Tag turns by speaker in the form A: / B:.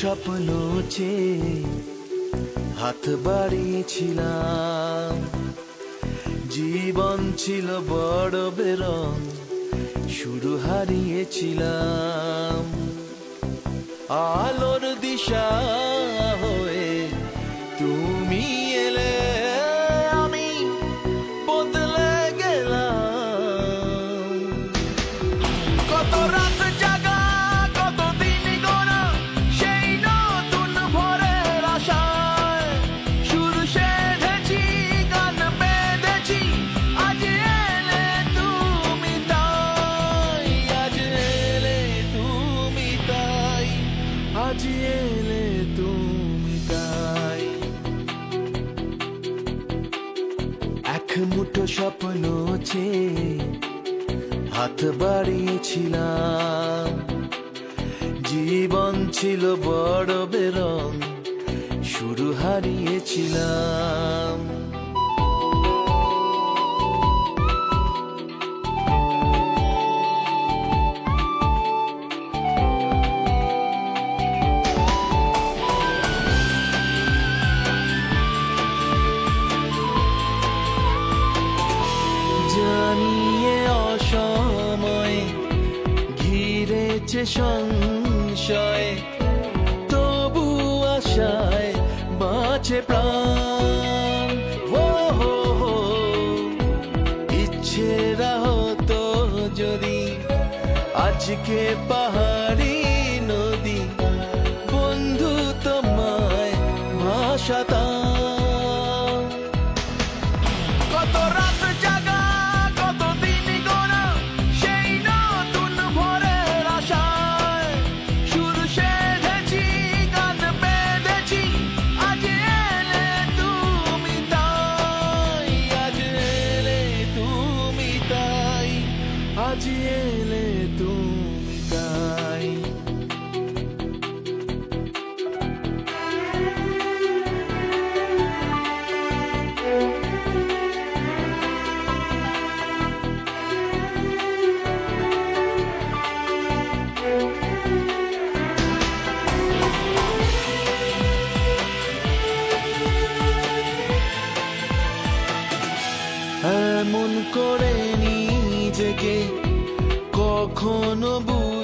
A: স্বপ্ন চেয়ে হাত বাড়িয়েছিলাম। জীবন ছিল বড় বেরং, শুরু হারিয়েছিলাম। আলোর দিশা হয়ে তুমি এলে, আমি বদলে গেলাম। কত রাত মুঠো স্বপ্ন চেয়ে হাত বাড়িয়েছিলাম। জীবন ছিল বড় বেরং শুরু হারিয়েছিলাম। ঘিরেছে সংশয়, তবু আশায় বাঁচে প্রাণ। ও হো হো ইচ্ছেরা হতো যদি আজকে পাহাড়ি নদী, বন্ধু তোমায় ভাষাতাম আজ এলে তুমি তাই। এমন করে নিজেকে কখনো বুঝ